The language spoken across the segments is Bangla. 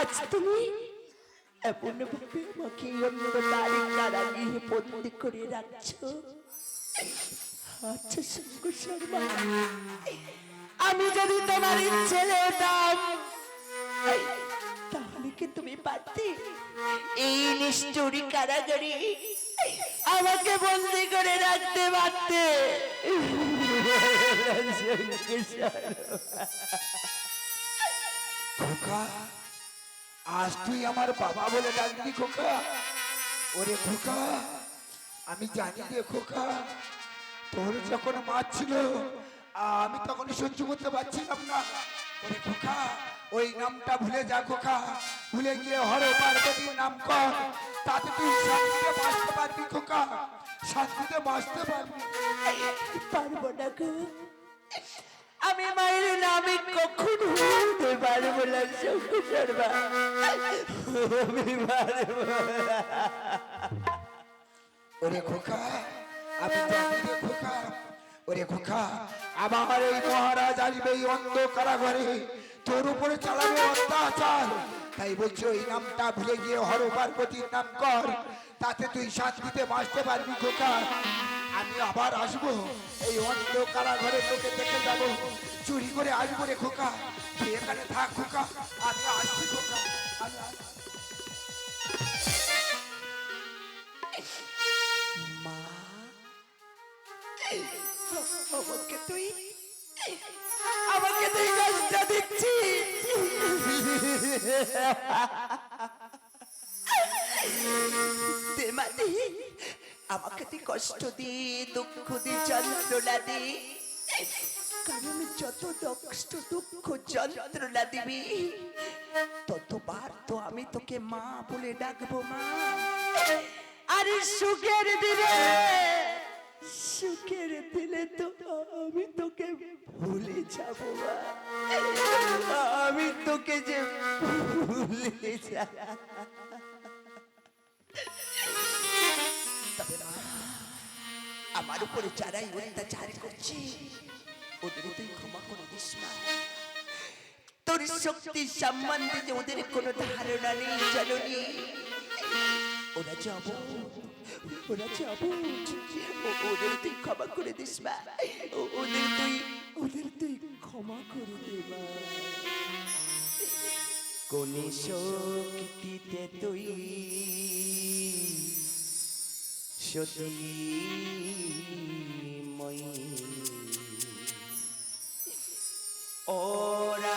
আজ তুমি এমন ভাবে আমাকে কারাগৃহে বন্দি করে রাখছো আচ্ছা শঙ্কু শর্মা আমি যদি তোমার ছেলে হতাম তাহলে কি তুমি পারতে এই নিষ্ঠুরি কারাগারে আমাকে বন্দি করে রাখতে পারতে খোকা, আজ তুই আমার বাবা বলে ডাকবি খোকা? ওরে খোকা, আমি জানি রে খোকা, তোর যখন মাছ ছিল, আমি তখন সহ্য করতে পারছিলাম না। ওরে খোকা, ওই নামটা ভুলে যা খোকা, ভুলে গিয়ে হর পার্বতীর নাম কর, তাতে তুই শান্তিতে বাঁচতে পারবি খোকা, শান্তিতে বাঁচতে পারবি। পারব না আমি মায়ের নামে কখনো বলতে পারব না। শঙ্কু শর্মা আমি পারব ওরে খোকা আমি জানি রে খোকা ওরে খোকা আমার এই মহারাজ আসবে এই অন্ধ কারাগারে তোর উপরে চালাবে অত্যাচার। তাই বলছি ওই নামটা ভুলে গিয়ে হর পার্বতীর নাম কর। তাতে তুই শান্তিতে বাঁচতে পারবি খোকা। আমি আবার আসব। এই অন্ধ কারাঘরে তোকে দেখে যাব। চুরি করে আসব রে খোকা। তুই এখানে থাক খোকা। আমি আসছি খোকা। আমি মা। আমাকে তুই আমাকে তুই কষ্ট দিচ্ছি। দে মানে আমাকে তুই কষ্ট দি দুঃখ দি যন্ত্রণা দি কারণ যত কষ্ট, দুঃখ, যন্ত্রণা দিবি, ততবার তো আমি তোকে মা বলে ডাকবো মা। আরে সুখের দিলে সুখের দিলে তো আমি তোকে ভুলে যাব আমি তোকে যে ভুলে যাব। আমার উপরে যারাই অত্যাচার করছে, ওদের তুই ক্ষমা করে দিস মা। তোর শক্তি সম্বন্ধে যে ওদের কোনো ধারণা নেই জননী ওরা যাব ওরা যাব ওদের তুই ক্ষমা করে দিস ও- ওদের তুই ওদের তুই ক্ষমা করে দে মা। কোন শক্তিতে তুই সতী মই ওরা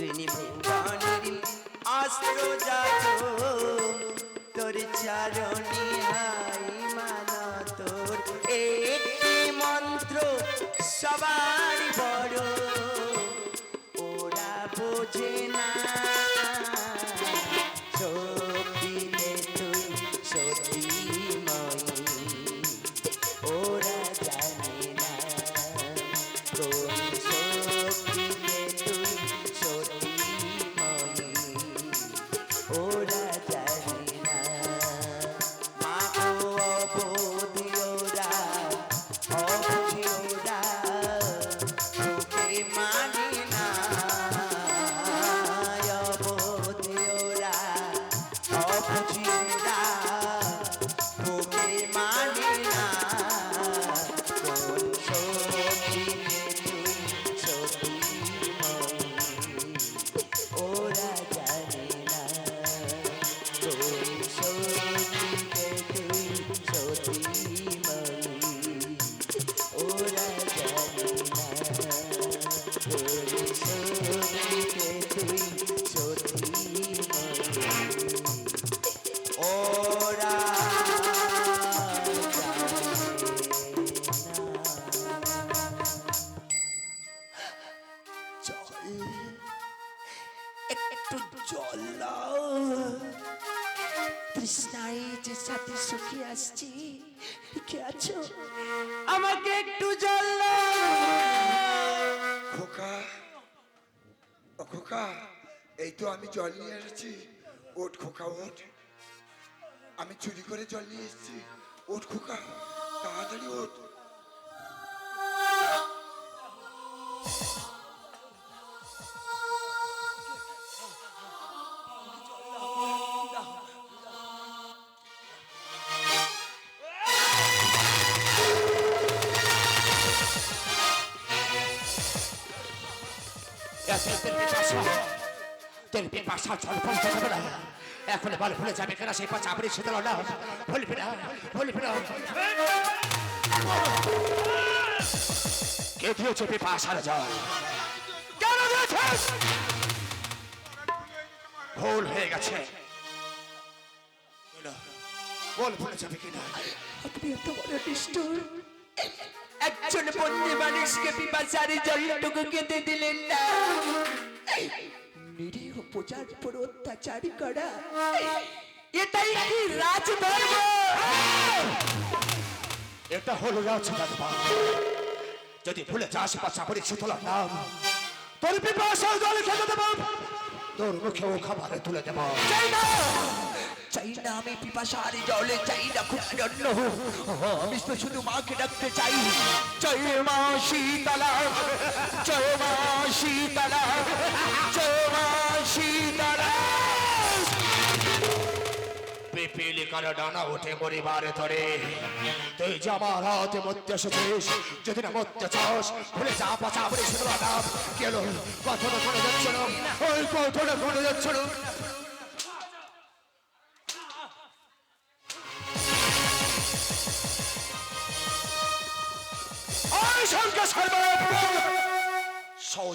শ্রেণি ভুবনের আস্ত যাত তোর চারণ Redeemer. এই তো আমি জল নিয়ে এসেছি ওঠ খোকা ওঠ আমি চুরি করে জল নিয়ে এসেছি ওঠ খোকা, তাড়াতাড়ি ওঠ তোর পিপাসা না এখন বল ভুলে যাবে কেনা সেই পাচা আপনি শীতল না ভুলবি না ভুলবি না কে দিয়েছে পিপাসার জল কেন দিয়েছিস ভুল হয়ে গেছে বল ভুলে যাবে কিনা আপনি এত বড় নিষ্ঠুর একজন বন্যে মানুষকে পিপাসারে জলটুকু খেতে দিলেন না। নিরীহ প্রজার উপর অত্যাচার করা। এটাই কি রাজধর্ম এটা হলো রাজধর্ম যদি ভুলে যাস পাশা পরি শীতল নাম তোর পিপাসার জল খেতে দেব। তোর মুখেও খাবারে তুলে দেব। চাই না আমি পিপাসার জলে, চাই না খুব জন্য। আমি তো শুধু মাকে ডাকতে চাই। জয় মা শীতলা জয় মা শীতলা জয় মা শীতলা পিপিলি কালো ডানা উঠে মরিবারে ধরে। তুই যে আমার হাতে মধ্যে এসেছিস যদি না মধ্যে চাস, ভুলে যা পাচা বলে শুধু আদাব কেন? কথাটা শোনা যাচ্ছে ওই কথাটা শোনা যাচ্ছে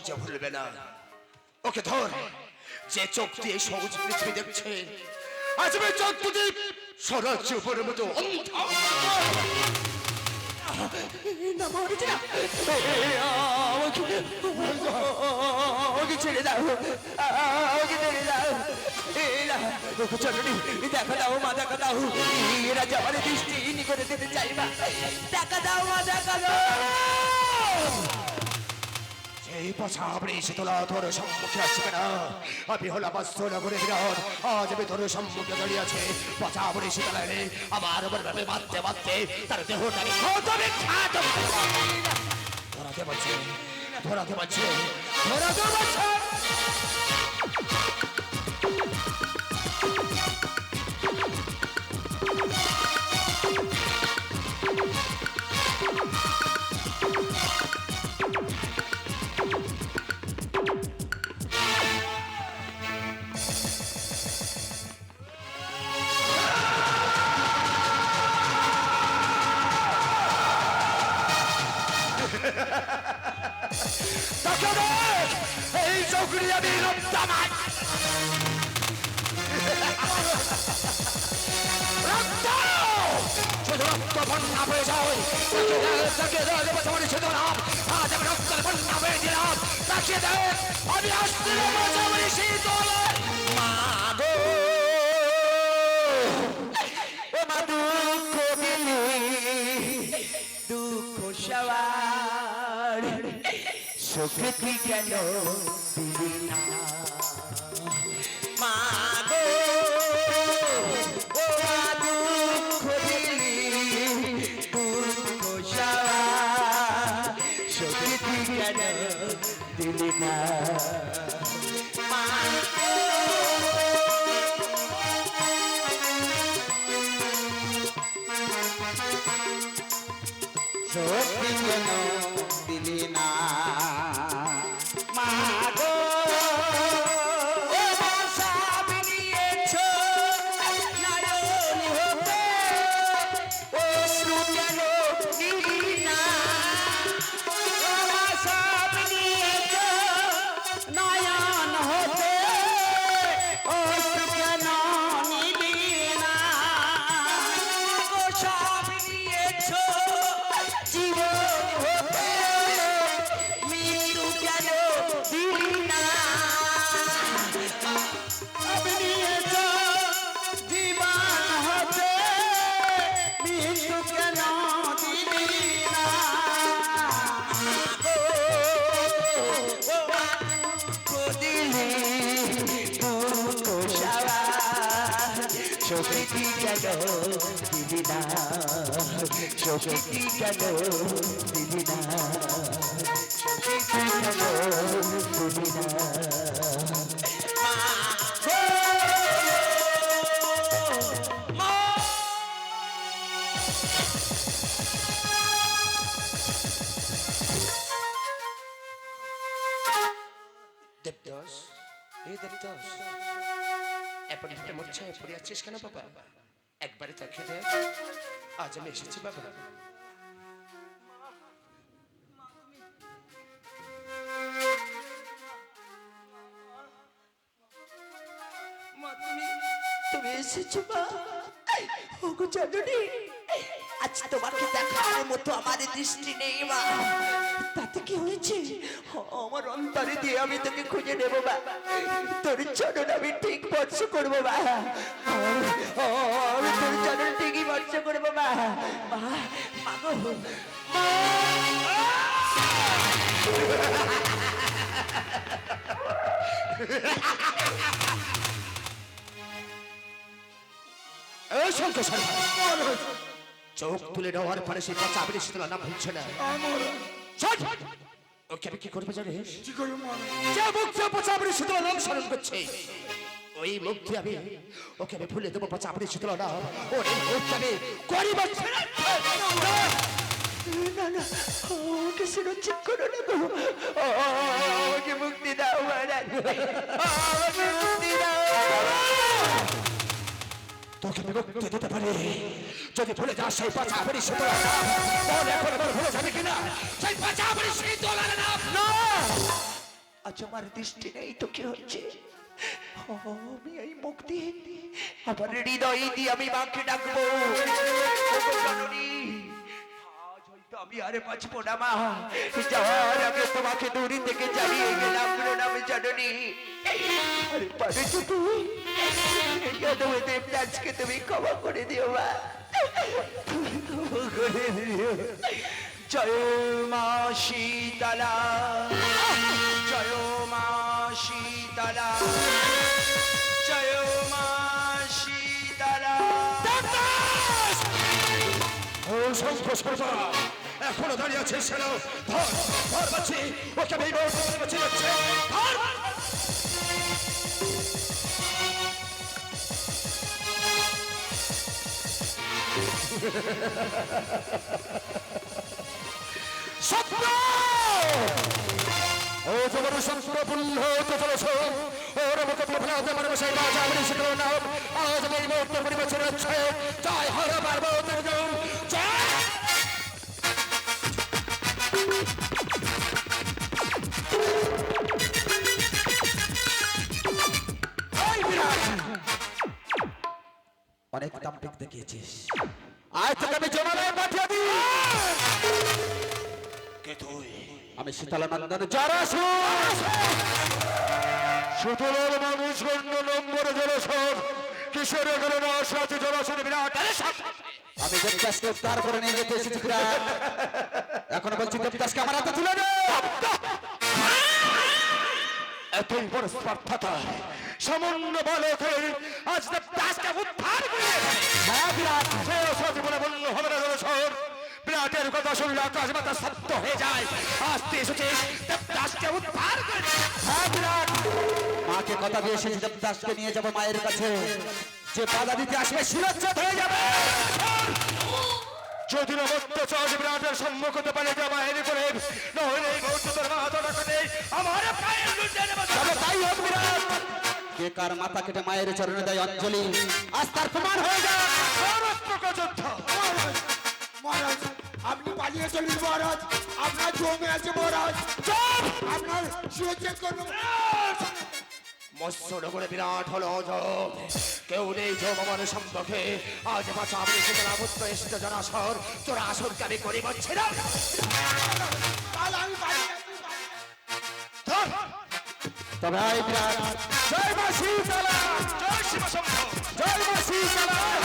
সহজে ভুলবে না। ওকে ধর। যে চোখ দিয়ে সহজ পৃথিবী দেখছে, আজ আমি চোখ দুটি স্বরাজ্য উপরের মতো দাও। দাও। দৃষ্টিহীন করে দিতে চাইবা। দেখা দাও মা, দেখা দাও। এই আপনি শীতলা তোর সম্মুখে আসবে না। আমি হলাম নগরে বিরাট আজ আমি তোর সম্মুখে দাঁড়িয়ে আছে। আপনি শীতলা এনে আমার উপর ভাবে বাঁধতে বাঁধতে তার দেহটাকে ক্ষত বিখ্যাত ধরাতে পারছে। ধরাতে পারছে। ধরাতে পারছে। বন্যা হয়ে যায় তাকে দেয় বাঁচাবাড়ি শুধু নাম আজ আমি রক্তের বন্যা হয়ে দিলাম তাকে দেয় আমি আসতে বাঁচাবাড়ি শীতল মা গো মা দুঃখ দিলি দুঃখ সবার সুখ কেন দিলি না। কেন দিলি না। সত্যি কেন সখী কেন দিবি না সখী কেন দিবি না সখী কেন দিবি না একটা মূর্ছায় পড়ে আছিস কেন বাবা? একবারে তাকে আজ আমি এসেছি বাবা। তুমি এসেছ মা। ওগো জানুনি আজ তোমাকে দেখার মতো আমার দৃষ্টি নেই মা। তাতে কি হয়েছে? আমার অন্তরে দিয়ে আমি তোকে খুঁজে নেব মা। তোর চরণ আমি ঠিক স্পর্শ করব মা। আমি তোর চরণ ঠিকই স্পর্শ করব মা। মা মা গো। এই শঙ্কর সরকার চোখ তুলে নেওয়ার পরে সে পচা আপনি শীতলা না ভুলছে না! ওকে আমি কি করব জানিস যে মুখ দিয়ে পচা আপনি শীতলা নাম স্মরণ করছে। ওই মুখ দিয়ে আমি ওকে আমি ভুলে দেবো পচা আপনি শীতলা নাম। ওর এই মুখটা আমি করিব না না আমাকে সুরক্ষিত করো না গো। আমাকে মুক্তি দাও আমাকে মুক্তি তোকে মুক্তি দিতে পারি। যদি ভুলে যাস সেই পচা আপনি শীতলা নাম তাহলে এখন আবার ভুলে যাবে কিনা? সেই পচা আপনি শীতলা নাম না। আজ আমার দৃষ্টি নেই তো কি হচ্ছে আমি এই মুক্তি আমার হৃদয় দিয়ে আমি মাকে ডাকবো। আমি আরে বাঁচবো না মা। যাওয়ার আগে তোমাকে দূরে থেকে জানিয়ে গেলাম জননী। তুমি দেবদাসকে তুমি ক্ষমা করে দিও মা করে দিও জয় মা শীতলা জয় মা শীতলা জয় মা শীতলা ও শঙ্খ সর্বা এখনও দাঁড়িয়ে আছে সেন ধর ধর বাচ্চি ওকে আমি বলতে বাচ্চি ধর সত্য! ও পুণ্য তো চলছ ওর মুখে প্রফলাদ আমার বসে রাজা আমি শিখল নাম আজ আমি মুহূর্তে পরিবেশন জয় হর পার্বতীর তান্ত্রিক দেখিয়েছিস। আজ তোকে আমি জমালয়ে পাঠিয়ে দিই। কে তুই? আমি জরাসু। মানুষ গণ্য নম্বর কিশোর এখানে জলাশয় বিরাট। আমি দেবদাসকে উদ্ধার করে নিয়ে যেতে এসেছি বিরাট এখন বলছি দেবদাসকে আমার হাতে তুলে দে। এতই বড় স্পর্ধতা সামান্য বালকের আজ দেবদাসকে উদ্ধার করে। হ্যাঁ বিরাট সে অসৎ বলে বলল হবে না জলসর বিরাটের কথা শুনলে আকাশ মাথা সত্য হয়ে যায়। আসতে দেবদাসকে উদ্ধার করে। হ্যাঁ বিরাট মাকে কথা দিয়ে এসেছি দেবদাসকে নিয়ে যাব মায়ের কাছে। যে বাধা দিতে আসবে শিরচ্ছেদ হয়ে যাবে। যদি নবত্য চাষ বিরাটের সম্মুখ হতে পারে যে মায়ের করে নহলে এই মুহূর্তে তোর মা হাত আমার পায়ের লুটে নেব। তাই হোক বিরাট। কে কার মাথা কেটে মায়ের চরণে দেয় অঞ্জলি? আজ তার প্রমাণ হয়ে যায় মহারাজ আপনি পালিয়ে চলুন মহারাজ। আপনার জমে আছে মহারাজ। আপনার সুযোগ বিরাট হলো কেউ নেই যোগ আমার সম্পর্কে। আজ বাঁচা আমি সুতরাং আবদ্ধ এসেছে জনাসর। তোরা আসরকে আমি করি বলছি না তাহলে আমি। বিরাট জয় মা শীতলা জয় শিব জয় মা শীতলা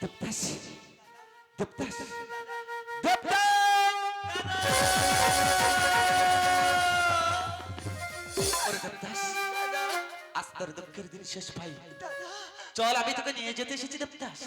দেবদাস দেবদাস ওরে দুঃখের দিন শেষ ভাই। চল আমি তোকে নিয়ে যেতে এসেছি দেবদাস।